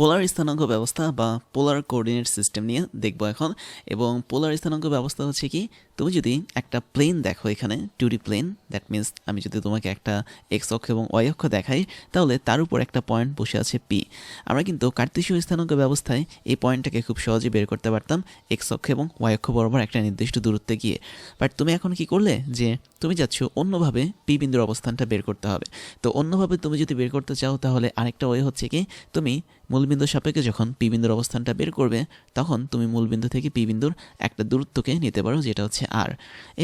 পোলার স্থানাঙ্ক ব্যবস্থা বা পোলার কোঅর্ডিনেট সিস্টেম নিয়ে দেখব এখন। এবং পোলার স্থানাঙ্ক ব্যবস্থা হচ্ছে কি? তুমি যদি একটা প্লেন দেখো এখানে two D plane that means আমি যদি তোমাকে একটা এক্স অক্ষ এবং ওয়াই অক্ষ দেখাই, তাহলে তার উপর একটা পয়েন্ট বসে আছে পি আমরা কিন্তু কার্তেশীয় স্থানাঙ্ক ব্যবস্থায় এই পয়েন্টটাকে খুব সহজে বের করতে পারতাম এক্স অক্ষ এবং ওয়াই অক্ষ বরাবর একটা নির্দিষ্ট দূরত্বে গিয়ে। বাট তুমি এখন কি করলে? যে তুমি যাচ্ছ অন্যভাবে পি বিন্দুর অবস্থানটা বের করতে হবে। তো অন্যভাবে তুমি যদি বের করতে চাও, তাহলে আরেকটা ওয়ে হচ্ছে কি, তুমি মূলবিন্দু সাপেক্ষে যখন পি বিন্দুর অবস্থানটা বের করবে, তখন তুমি মূলবিন্দু থেকে পি বিন্দুর একটা দূরত্বকে নিতে পারো, যেটা হচ্ছে আর,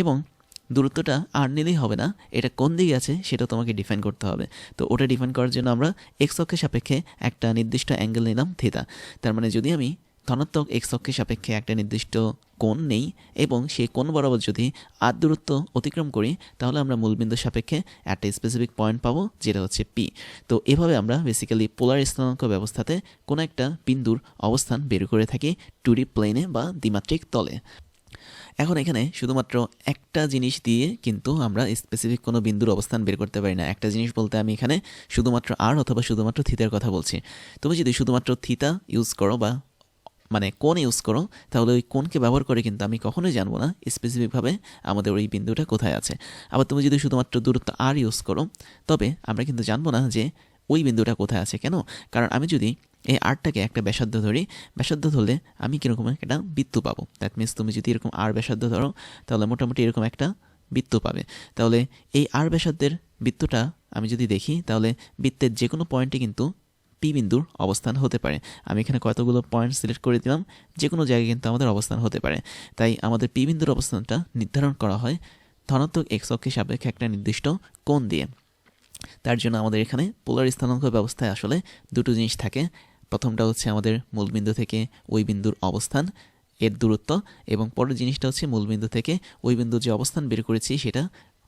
এবং দূরত্বটা আর নিলেই হবে না। এটা কোন দিকে আছে সেটা তোমাকে ডিফাইন করতে হবে। তো ওটা ডিফাইন করার জন্য আমরা এক্স অক্ষের সাপেক্ষে একটা নির্দিষ্ট অ্যাঙ্গেল নিলাম থিতা তার মানে যদি আমি ধনাত্মক এক্স অক্ষের সাপেক্ষে একটা নির্দিষ্ট কোণ নেই, এবং সেই কোণ বরাবর যদি আর দূরত্ব অতিক্রম করি, তাহলে আমরা মূলবিন্দুর সাপেক্ষে একটা স্পেসিফিক পয়েন্ট পাবো, যেটা হচ্ছে পি তো এভাবে আমরা বেসিক্যালি পোলার স্থানাঙ্ক ব্যবস্থাতে কোনো একটা বিন্দুর অবস্থান বের করে থাকি টুরি প্লেনে বা দ্বিমাত্রিক তলে। এখন এখানে শুধুমাত্র একটা জিনিস দিয়ে কিন্তু আমরা স্পেসিফিক কোনো বিন্দুর অবস্থান বের করতে পারি না। একটা জিনিস বলতে আমি এখানে শুধুমাত্র আর অথবা শুধুমাত্র থিতার কথা বলছি। তুমি যদি শুধুমাত্র থিতা ইউজ করো বা মানে কোন ইউজ করো, তাহলে ওই কোনকে ব্যবহার করে কিন্তু আমি কখনোই জানব না স্পেসিফিকভাবে আমাদের ওই বিন্দুটা কোথায় আছে। আবার তুমি যদি শুধুমাত্র দূরত্ব আর ইউজ করো, তবে আমরা কিন্তু জানব না যে ওই বিন্দুটা কোথায় আছে কেন? কারণ আমি যদি এই আরটাকে একটা ব্যাসার্ধ ধরি, ব্যাসার্ধ ধরলে আমি কীরকম একটা বৃত্ত পাবো। দ্যাট মিনস তুমি যদি এরকম আর ব্যাসার্ধ ধরো, তাহলে মোটামুটি এরকম একটা বৃত্ত পাবে। তাহলে এই আর ব্যাসার্ধের বৃত্তটা আমি যদি দেখি, তাহলে বৃত্তের যে কোনো পয়েন্টে কিন্তু পি বিন্দুর অবস্থান হতে পারে। আমি এখানে কতগুলো পয়েন্ট সিলেক্ট করে দিলাম যে কোনো জায়গায় কিন্তু আমাদের অবস্থান হতে পারে। তাই আমাদের পি বিন্দুর অবস্থানটা নির্ধারণ করা হয় ধনাত্মক এক্স অক্ষের সাপেক্ষে একটা নির্দিষ্ট কোণ দিয়ে। তার জন্য আমাদের এখানে পোলার স্থানাঙ্ক ব্যবস্থায় আসলে দুটো জিনিস থাকে। প্রথমটা হচ্ছে আমাদের মূলবিন্দু থেকে ওই বিন্দুর অবস্থান, এর দূরত্ব, এবং পরের জিনিসটা হচ্ছে মূলবিন্দু থেকে ওই বিন্দুর যে অবস্থান বের করেছি সেটা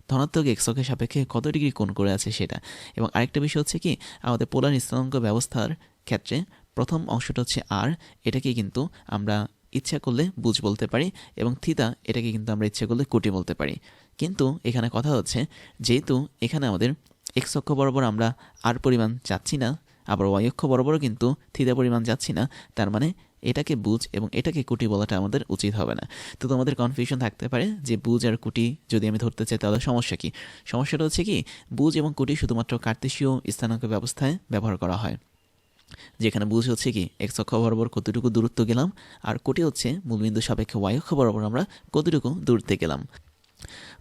ধনাত্মক এক্সকের সাপেক্ষে কত ডিগ্রি কোণ করে আছে সেটা। এবং আরেকটা বিষয় হচ্ছে কি, আমাদের পোলার স্থানাঙ্ক ব্যবস্থার ক্ষেত্রে প্রথম অংশটা হচ্ছে আর এটাকে কিন্তু আমরা ইচ্ছা করলে বুঝ বলতে পারি এবং থিতা এটাকে কিন্তু আমরা ইচ্ছা করলে কোটি বলতে পারি। কিন্তু এখানে কথা হচ্ছে, যেহেতু এখানে আমাদের এক্স অক্ষ বরাবর আমরা আর পরিমাণ চাচ্ছি না, আবার ওয়াই অক্ষ বরাবরও কিন্তু থিতা পরিমাণ যাচ্ছি না, তার মানে এটাকে বুঝ এবং এটাকে কুটি বলাটা আমাদের উচিত হবে না। তো তোমাদের কনফিউশন থাকতে পারে যে বুঝ আর কুটি যদি আমি ধরতে চাই তাহলে সমস্যা কী? সমস্যাটা হচ্ছে কি বুঝ এবং কুটি শুধুমাত্র কার্তেশীয় স্থানাঙ্ক ব্যবস্থায় ব্যবহার করা হয়। যেখানে বুঝ হচ্ছে কি, এক্স অক্ষ বরাবর কতটুকু দূরত্ব গেলাম, আর কোটি হচ্ছে মূলবিন্দু সাপেক্ষে ওয়াই অক্ষ বরাবর আমরা কতটুকু দূরত্বে গেলাম।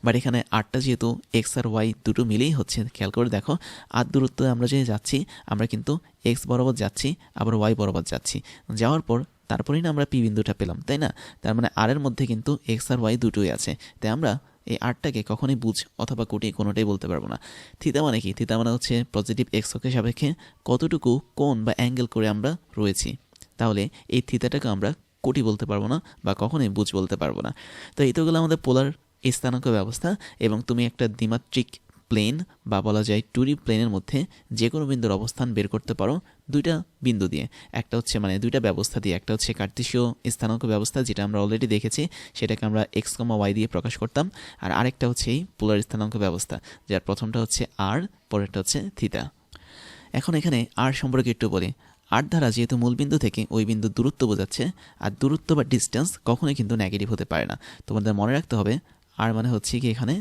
বাট এখানে আটটা যেহেতু এক্স আর ওয়াই দুটো মিলেই হচ্ছে, খেয়াল করে দেখো। আর দূরত্ব আমরা যে যাচ্ছি, আমরা কিন্তু এক্স বরাবর যাচ্ছি, আবার ওয়াই বরাবর যাচ্ছি। যাওয়ার পর তারপরেই না আমরা পি বিন্দুটা পেলাম, তাই না? তার মানে আর এর মধ্যে কিন্তু এক্স আর ওয়াই দুটোই আছে। তাই আমরা এই আরটাকে কখনোই বুঝ অথবা কোটি কোনোটাই বলতে পারব না। থিতা মানে কি? থিতা মানে হচ্ছে পজিটিভ এক্স অক্ষের সাপেক্ষে কতটুকু কোণ বা অ্যাঙ্গেল করে আমরা রয়েছি। তাহলে এই থিতাটাকে আমরা কোটি বলতে পারব না বা কখনোই বুঝ বলতে পারব না। তো এই তো গেলো আমাদের পোলার স্থানাঙ্ক ব্যবস্থা এবং তুমি একটা দ্বিমাত্রিক প্লেন বা বলা যায় টুরি প্লেনের মধ্যে যে কোনো বিন্দুর অবস্থান বের করতে পারো দুইটা বিন্দু দিয়ে। একটা হচ্ছে মানে দুইটা ব্যবস্থা দিয়ে। একটা হচ্ছে কার্তিসীয় স্থানাঙ্ক ব্যবস্থা যেটা আমরা অলরেডি দেখেছি, সেটাকে আমরা এক্স কমা ওয়াই দিয়ে প্রকাশ করতাম। আর আরেকটা হচ্ছে এই পোলার স্থানাঙ্ক ব্যবস্থা, যার প্রথমটা হচ্ছে আর পরেরটা হচ্ছে থিতা এখন এখানে আর সম্পর্কে একটু বলি। আর দ্বারা যেহেতু মূলবিন্দু থেকে ওই বিন্দুর দূরত্ব বোঝাচ্ছে, আর দূরত্ব বা ডিস্টেন্স কখনোই কিন্তু নেগেটিভ হতে পারে না। তোমাদের মনে রাখতে হবে আর মানে হচ্ছে কি এখানে?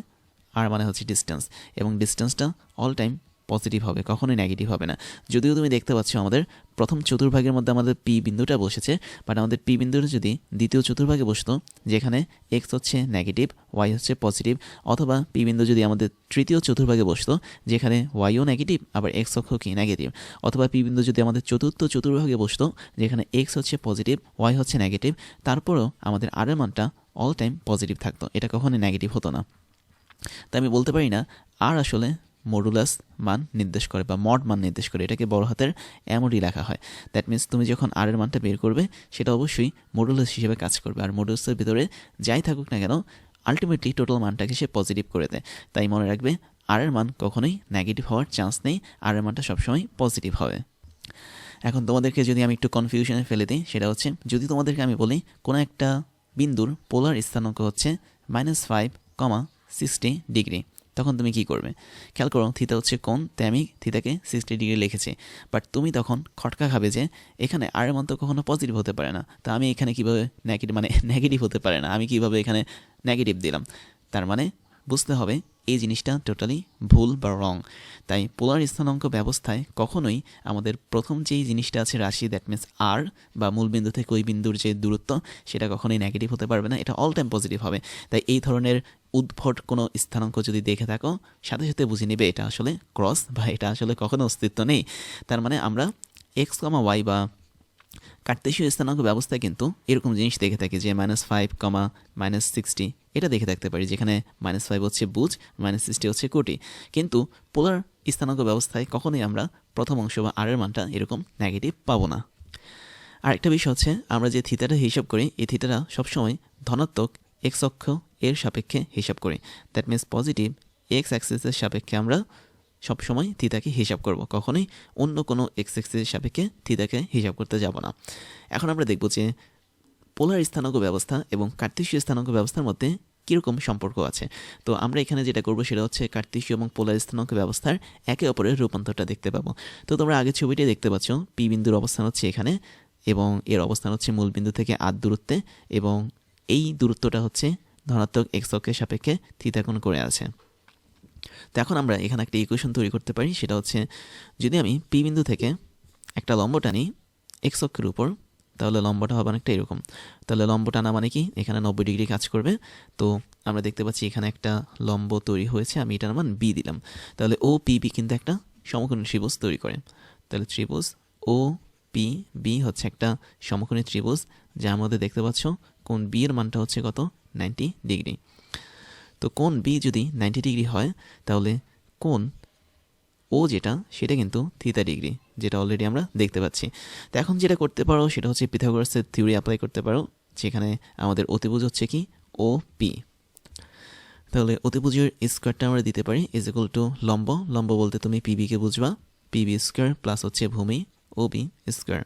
আর মানে হচ্ছে ডিস্টেন্স এবং ডিস্টেন্সটা অল টাইম পজিটিভ হবে, কখনোই নেগেটিভ হবে না। যদিও তুমি দেখতে পাচ্ছ আমাদের প্রথম চতুর্ভাগের মধ্যে আমাদের পি বিন্দুটা বসেছে বাট আমাদের পি বিন্দুটা যদি দ্বিতীয় চতুর্ভাগে বসতো, যেখানে এক্স হচ্ছে নেগেটিভ ওয়াই হচ্ছে পজিটিভ অথবা পি বিন্দু যদি আমাদের তৃতীয় চতুর্ভাগে বসতো, যেখানে ওয়াইও নেগেটিভ আবার এক্স অক্ষ কি নেগেটিভ অথবা পি বিন্দু যদি আমাদের চতুর্থ চতুর্ভাগে বসতো, যেখানে এক্স হচ্ছে পজিটিভ ওয়াই হচ্ছে নেগেটিভ তারপরেও আমাদের আরের মানটা অল টাইম পজিটিভ থাকতো। এটা কখনোই নেগেটিভ হতো না। তাই আমি বলতে পারি না, আর আসলে মডুলাস মান নির্দেশ করে বা মড মান নির্দেশ করে, এটাকে বড় হাতের এমডি লেখা হয়। দ্যাট মিন্স তুমি যখন আর এর মানটা বের করবে, সেটা অবশ্যই মডুলাস হিসেবে কাজ করবে। আর মডুলাসের ভিতরে যাই থাকুক না কেন আলটিমেটলি টোটাল মানটাকে সে পজিটিভ করে দেয়। তাই মনে রাখবে আর এর মান কখনোই নেগেটিভ হওয়ার চান্স নেই আর এর মানটা সবসময় পজিটিভ হবে। এখন তোমাদেরকে যদি আমি একটু কনফিউশনে ফেলে দিই, সেটা হচ্ছে, যদি তোমাদেরকে আমি বলি, কোনো একটা বিন্দুর পোলার স্থানাঙ্ক হচ্ছে minus five comma sixty degree তখন তুমি কি করবে? খেয়াল করো থিতা হচ্ছে কোন তাই আমি থিতাকে সিক্সটি ডিগ্রি লিখেছি। বাট তুমি তখন খটকা খাবে যে, এখানে আর মান তো কখনো পজিটিভ হতে পারে না। তা আমি এখানে কীভাবে নেগেটিভ মানে নেগেটিভ হতে পারে না। আমি কীভাবে এখানে নেগেটিভ দিলাম? তার মানে বুঝতে হবে এই জিনিসটা টোটালি ভুল বা রং তাই পোলার স্থানাঙ্ক ব্যবস্থায় কখনোই আমাদের প্রথম যেই জিনিসটা আছে রাশি দ্যাট মিনস আর বা মূলবিন্দু থেকে ওই বিন্দুর যে দূরত্ব, সেটা কখনোই নেগেটিভ হতে পারবে না, এটা অল টাইম পজিটিভ হবে। তাই এই ধরনের উদ্ভট কোনো স্থানাঙ্ক যদি দেখে থাকো, সাথে সাথে বুঝে নেবে এটা আসলে ক্রস বা এটা আসলে কখনো অস্তিত্ব নেই। তার মানে আমরা এক্স কমা ওয়াই বা কার্তেশীয় স্থানাঙ্ক ব্যবস্থায় কিন্তু এরকম জিনিস দেখে থাকি যে minus five comma minus sixty এটা দেখে থাকতে পারি যেখানে মাইনাস ফাইভ হচ্ছে বুজ মাইনাস সিক্সটি হচ্ছে কোটি। কিন্তু পোলার স্থানাঙ্ক ব্যবস্থায় কখনোই আমরা প্রথম অংশ বা আরের মানটা এরকম নেগেটিভ পাবো না। আরেকটা বিষয় হচ্ছে আমরা যে থিতাটা হিসাব করি, এই থিতাটা সবসময় ধনাত্মক এক্স অক্ষ এর সাপেক্ষে হিসাব করি। দ্যাট মিনস পজিটিভ এক্স অ্যাক্সিসের সাপেক্ষে আমরা সবসময় থিতাকে হিসাব করব। কখনোই অন্য কোনো এক্স এক্সের সাপেক্ষে থিতাকে হিসাব করতে যাব না। এখন আমরা দেখব যে পোলার স্থানাঙ্ক ব্যবস্থা এবং কার্তেশীয় স্থানাঙ্ক ব্যবস্থার মধ্যে কীরকম সম্পর্ক আছে। তো আমরা এখানে যেটা করব সেটা হচ্ছে কার্তেশীয় এবং পোলার স্থানাঙ্ক ব্যবস্থার একে অপরের রূপান্তরটা দেখতে পাবো। তো তোমরা আগের ছবিটি দেখতে পাচ্ছ পি বিন্দুর অবস্থান হচ্ছে এখানে এবং এর অবস্থান হচ্ছে মূল বিন্দু থেকে আট দূরত্বে এবং এই দূরত্বটা হচ্ছে ধনাত্মক এক্স অক্ষের সাপেক্ষে থিতাকোণ করে আছে। তো এখন আমরা এখানে একটা ইকুয়েশন তৈরি করতে পারি, সেটা হচ্ছে যদি আমি পি বিন্দু থেকে একটা লম্ব টানি এক্স অক্ষের উপর, তাহলে লম্বটা হবে অনেকটা এরকম। তাহলে লম্ব টানা মানে কি? এখানে নব্বই ডিগ্রি কাজ করবে। তো আমরা দেখতে পাচ্ছি এখানে একটা লম্ব তৈরি হয়েছে, আমি এটার মান বি দিলাম। তাহলে ও পি বি কিন্তু একটা সমকোণী ত্রিভুজ তৈরি করে। তাহলে ত্রিভুজ ও পি বি হচ্ছে একটা সমকোণী ত্রিভুজ, যার মধ্যে দেখতে পাচ্ছ কোন বি এর মানটা হচ্ছে কত? Ninety degree. তো কোন বি যদি নাইনটি ডিগ্রি হয়, তাহলে কোন ও যেটা, সেটা কিন্তু থিতা ডিগ্রি যেটা অলরেডি আমরা দেখতে পাচ্ছি। তো এখন যেটা করতে পারো, সেটা হচ্ছে পিথাগোরাসের থিওরি অ্যাপ্লাই করতে পারো, যেখানে আমাদের অতিভুজ হচ্ছে কি ও পি তাহলে অতিভুজের স্কোয়ারটা আমরা দিতে পারি ইজ ইকুয়াল টু লম্ব। লম্ব বলতে তুমি পিবিকে বুঝবা। পিবি স্কোয়ার প্লাস হচ্ছে ভূমি ও বি স্কোয়ার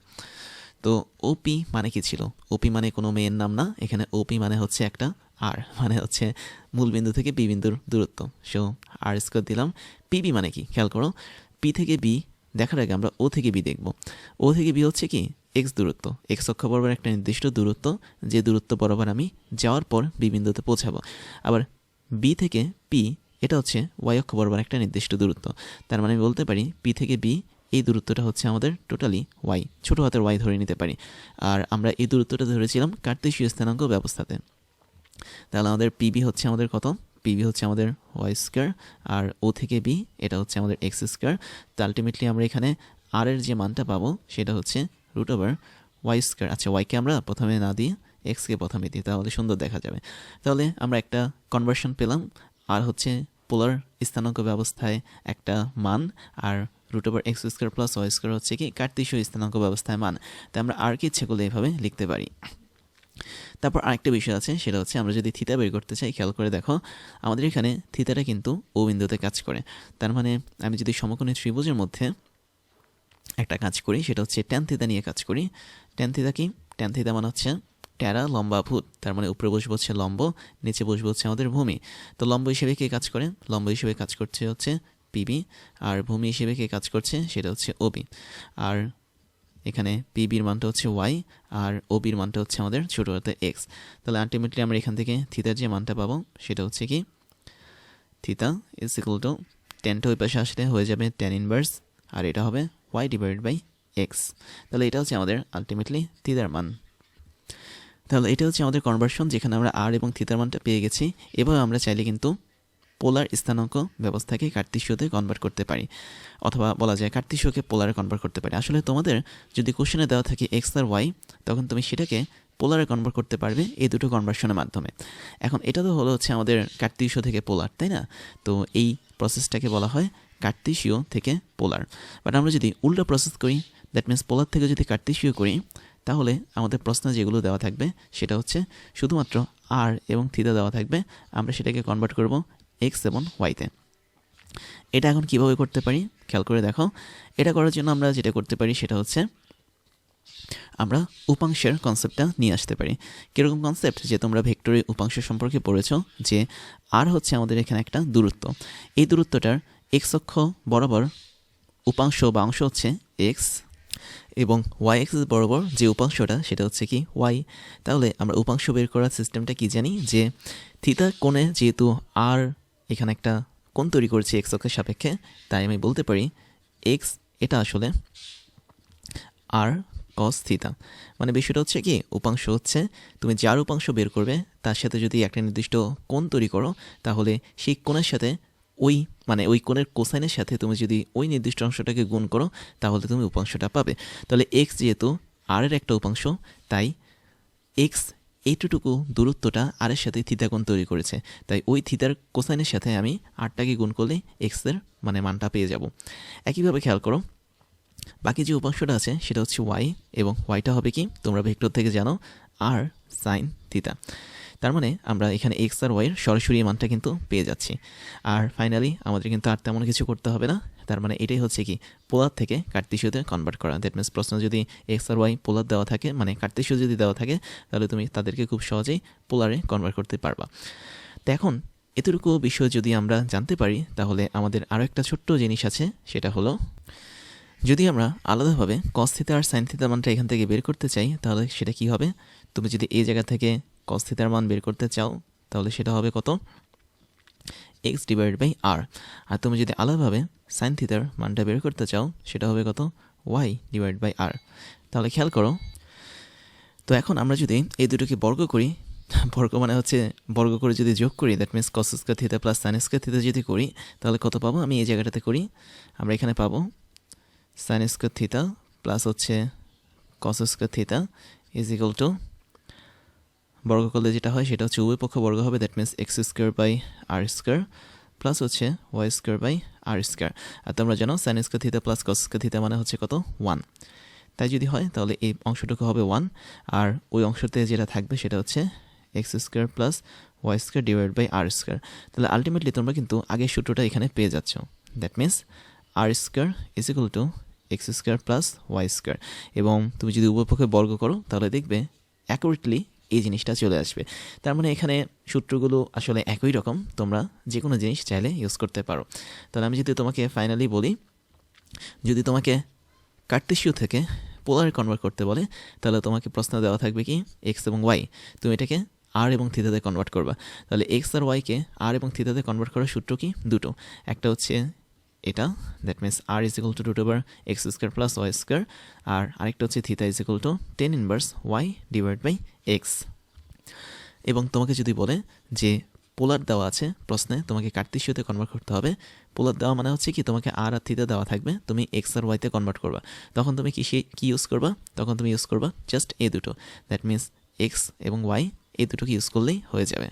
তো ওপি মানে কি ছিল? ওপি মানে কোনো মেয়ের নাম না, এখানে ওপি মানে হচ্ছে একটা আর মানে হচ্ছে মূল বিন্দু থেকে পি বিন্দুর দূরত্ব। সো আর স্কোয়ার দিলাম। পিবি মানে কি? খেয়াল করো। পি থেকে বি দেখার আগে আমরা ও থেকে বি দেখব। ও থেকে বি হচ্ছে কি? এক্স দূরত্ব। এক্স অক্ষ বরাবর একটা নির্দিষ্ট দূরত্ব। যে দূরত্ব বরাবর আমি যাওয়ার পর বি বিন্দুতে পৌঁছাবো। আবার বি থেকে পি এটা হচ্ছে ওয়াই অক্ষ বরাবর একটা নির্দিষ্ট দূরত্ব। তার মানে আমি বলতে পারি পি থেকে বি এই দূরত্বটা হচ্ছে আমাদের টোটালি ওয়াই ছোটো হাতের ওয়াই ধরে নিতে পারি। আর আমরা এই দূরত্বটা ধরেছিলাম কার্তেশীয় স্থানাঙ্ক ব্যবস্থাতে। তাহলে আমাদের পিবি হচ্ছে আমাদের কত? পিবি হচ্ছে আমাদের ওয়াই স্কোয়ার আর ও থেকে বি এটা হচ্ছে আমাদের এক্স স্কোয়ার তো আলটিমেটলি আমরা এখানে আর এর যে মানটা পাবো, সেটা হচ্ছে রুট ওভার ওয়াই স্কোয়ার আচ্ছা ওয়াইকে আমরা প্রথমে না দিয়ে এক্সকে প্রথমে দিই, তাহলে সুন্দর দেখা যাবে। তাহলে আমরা একটা কনভার্সন পেলাম আর হচ্ছে পোলার স্থানাঙ্ক ব্যবস্থায় একটা মান, R root over X square plus Y square হচ্ছে কি কার্তিসীয় স্থানাঙ্ক ব্যবস্থায় মান। তাই আমরা আর কি ইচ্ছে করলে এভাবে লিখতে পারি। তারপর আরেকটা বিষয় আছে, সেটা হচ্ছে আমরা যদি থিতা বের করতে চাই, খেয়াল করে দেখো, আমাদের এখানে থিতাটা কিন্তু ও বিন্দুতে কাজ করে। তার মানে আমি যদি সমকোণী ত্রিভুজের মধ্যে একটা কাজ করি, সেটা হচ্ছে ট্যান থিতা নিয়ে কাজ করি। ট্যান থিতা কি? ট্যান থিতা মানে হচ্ছে ট্যারা লম্বা ভূত, তার মানে উপরে বসবো হচ্ছে লম্ব, নিচে বসবো হচ্ছে আমাদের ভূমি। তো লম্ব হিসেবে কে কাজ করে? লম্ব হিসেবে কাজ করছে হচ্ছে পিবি আর ভূমি হিসেবে কে কাজ করছে? সেটা হচ্ছে ওবি আর এখানে পিবির মানটা হচ্ছে ওয়াই আর ওবির মানটা হচ্ছে আমাদের ছোটো হাতে এক্স তাহলে আলটিমেটলি আমরা এখান থেকে থিতার যে মানটা পাবো, সেটা হচ্ছে কি? থিতা ইজ ইকুয়াল টু টেনটা ওই পাশে আসলে হয়ে যাবে টেন ইনভার্স আর এটা হবে ওয়াই ডিভাইডেড বাই এক্স তাহলে এটা হচ্ছে আমাদের আলটিমেটলি থিতার মান। তাহলে এটা হচ্ছে আমাদের কনভার্সন যেখানে আমরা আর এবং থিতার মানটা পেয়ে গেছি। এভাবে আমরা চাইলে কিন্তু পোলার স্থানাঙ্ক ব্যবস্থাকে কার্তিসীয়তে কনভার্ট করতে পারি, অথবা বলা যায় কার্তিসীয়কে পোলারে কনভার্ট করতে পারি। আসলে তোমাদের যদি কোশ্চেনে দেওয়া থাকে এক্স আর ওয়াই তখন তুমি সেটাকে পোলারে কনভার্ট করতে পারবে এই দুটো কনভার্সনের মাধ্যমে। এখন এটা তো হলো হচ্ছে আমাদের কার্তিসীয় থেকে পোলার, তাই না? তো এই প্রসেসটাকে বলা হয় কার্তিসীয় থেকে পোলার। বাট আমরা যদি উল্টো প্রসেস করি দ্যাট মিনস পোলার থেকে যদি কার্তিসীয় করি, তাহলে আমাদের প্রশ্ন যেগুলো দেওয়া থাকবে, সেটা হচ্ছে শুধুমাত্র আর এবং থিতা দেওয়া থাকবে, আমরা সেটাকে কনভার্ট করব এক্স এবং ওয়াইতে এটা এখন কীভাবে করতে পারি? খেয়াল করে দেখো। এটা করার জন্য আমরা যেটা করতে পারি সেটা হচ্ছে আমরা উপাংশের কনসেপ্টটা নিয়ে আসতে পারি। কীরকম কনসেপ্ট যে তোমরা ভেক্টরের উপাংশ সম্পর্কে পড়েছ, যে আর হচ্ছে আমাদের এখানে একটা দূরত্ব। এই দূরত্বটার এক্স অক্ষ বরাবর উপাংশ বা অংশ হচ্ছে এক্স এবং ওয়াই এক্সেস বরাবর যে উপাংশটা, সেটা হচ্ছে কি ওয়াই তাহলে আমরা উপাংশ বের করার সিস্টেমটা কি জানি? যে থিতা কোণে যেহেতু আর এখানে একটা কোণ তৈরি করেছে এক্স অক্ষের সাপেক্ষে, তাই আমি বলতে পারি এক্স এটা আসলে আর কস থিতা মানে বিষয়টা হচ্ছে কি, উপাংশ হচ্ছে তুমি যার উপাংশ বের করবে, তার সাথে যদি একটা নির্দিষ্ট কোণ তৈরি করো, তাহলে সেই কোণের সাথে ওই মানে ওই কোণের কোসাইনের সাথে তুমি যদি ওই নির্দিষ্ট অংশটাকে গুণ করো, তাহলে তুমি উপাংশটা পাবে। তাহলে এক্স যেহেতু আর এর একটা উপাংশ, তাই এক্স এইটুকু দূরত্বটা আরের সাথে থিতা কোণ তৈরি করেছে। তাই ওই থিতার কোসাইনের সাথে আমি আটটাকে গুণ করলে এক্সের মানে মানটা পেয়ে যাব। একইভাবে খেয়াল করো, বাকি যে উপাংশটা আছে সেটা হচ্ছে ওয়াই এবং ওয়াইটা হবে কি? তোমরা ভেক্টর থেকে জানো আর সাইন থিতা তার মানে আমরা এখানে এক্স আর ওয়াইয়ের সরাসরি মানটা কিন্তু পেয়ে যাচ্ছি। আর ফাইনালি আমাদের কিন্তু আর তেমন কিছু করতে হবে না। তার মানে এটাই হচ্ছে কি পোলার থেকে কার্তিসীয়তে কনভার্ট করা। দ্যাট মিনস প্রশ্ন যদি এক্স আর ওয়াই পোলার দেওয়া থাকে মানে কার্তিসীয় যদি দেওয়া থাকে, তাহলে তুমি তাদেরকে খুব সহজেই পোলারে কনভার্ট করতে পারবা। তো এখন, এতটুকু বিষয় যদি আমরা জানতে পারি, তাহলে আমাদের আরও একটা ছোট্ট জিনিস আছে, সেটা হলো, যদি আমরা আলাদাভাবে কস থিতা আর সাইন থিতার মানটা এখান থেকে বের করতে চাই, তাহলে সেটা কি হবে? তুমি যদি এই জায়গা থেকে কস থিতার মান বের করতে চাও, তাহলে সেটা হবে কত? এক্স ডিভাইড বাই আর আর তুমি যদি আলাদাভাবে সাইন থিতার মানটা বের করতে চাও, সেটা হবে কত? ওয়াই ডিভাইড বাই আর তাহলে খেয়াল করো। তো এখন আমরা যদি এই দুটোকে বর্গ করি, বর্গ মানে হচ্ছে বর্গ করে যদি যোগ করি that means cos square theta plus sine square theta যদি করি, তাহলে কত পাবো? আমি এই জায়গাটাতে করি, আমরা এখানে পাবো সাইন স্কোয়ার থিতা প্লাস হচ্ছে cos square theta is equal to বর্গ করলে যেটা হয় সেটা হচ্ছে উভয় পক্ষ বর্গ হবে that means X square by R square plus হচ্ছে Y square by R square আর তোমরা জানো sine square theta plus cos square theta মানে হচ্ছে কত? ওয়ান তাই যদি হয় তাহলে এই অংশটুকু হবে ওয়ান আর ওই অংশতে যেটা থাকবে সেটা হচ্ছে X square plus Y square divide by R square তাহলে আলটিমেটলি তোমরা কিন্তু আগের সূত্রটা এখানে পেয়ে যাচ্ছ। That means R square is equal to X square plus Y square এবং তুমি যদি উভয় পক্ষে বর্গ করো, তাহলে দেখবে অ্যাকুরেটলি এই জিনিসটা চলে আসবে। তার মানে এখানে সূত্রগুলো আসলে একই রকম। তোমরা যে কোনো জিনিস চাইলে ইউজ করতে পারো। তাহলে আমি যদি তোমাকে ফাইনালি বলি, যদি তোমাকে কার্তেশীয় থেকে পোলারে কনভার্ট করতে বলে, তাহলে তোমাকে প্রশ্ন দেওয়া থাকবে কি এক্স এবং ওয়াই তুমি এটাকে আর এবং থিতাতে কনভার্ট করবা। তাহলে এক্স আর ওয়াইকে আর এবং থিতাতে কনভার্ট করার সূত্র কি? দুটো। একটা হচ্ছে এটা that means R is equal to root over X square plus Y square আর আরেকটা হচ্ছে theta is equal to tan inverse Y divide by X এবং তোমাকে যদি বলে যে পোলার দেওয়া আছে প্রশ্নে, তোমাকে কার্তিসীয়তে কনভার্ট করতে হবে। পোলার দেওয়া মানে হচ্ছে কি, তোমাকে আর আর থিতা দেওয়া থাকবে, তুমি এক্স আর ওয়াইতে কনভার্ট করবা। তখন তুমি কি কি ইউজ করবা? তখন তুমি ইউজ করবা জাস্ট এই দুটো। দ্যাট মিনস এক্স এবং ওয়াই এই দুটোকে ইউজ করলেই হয়ে যাবে।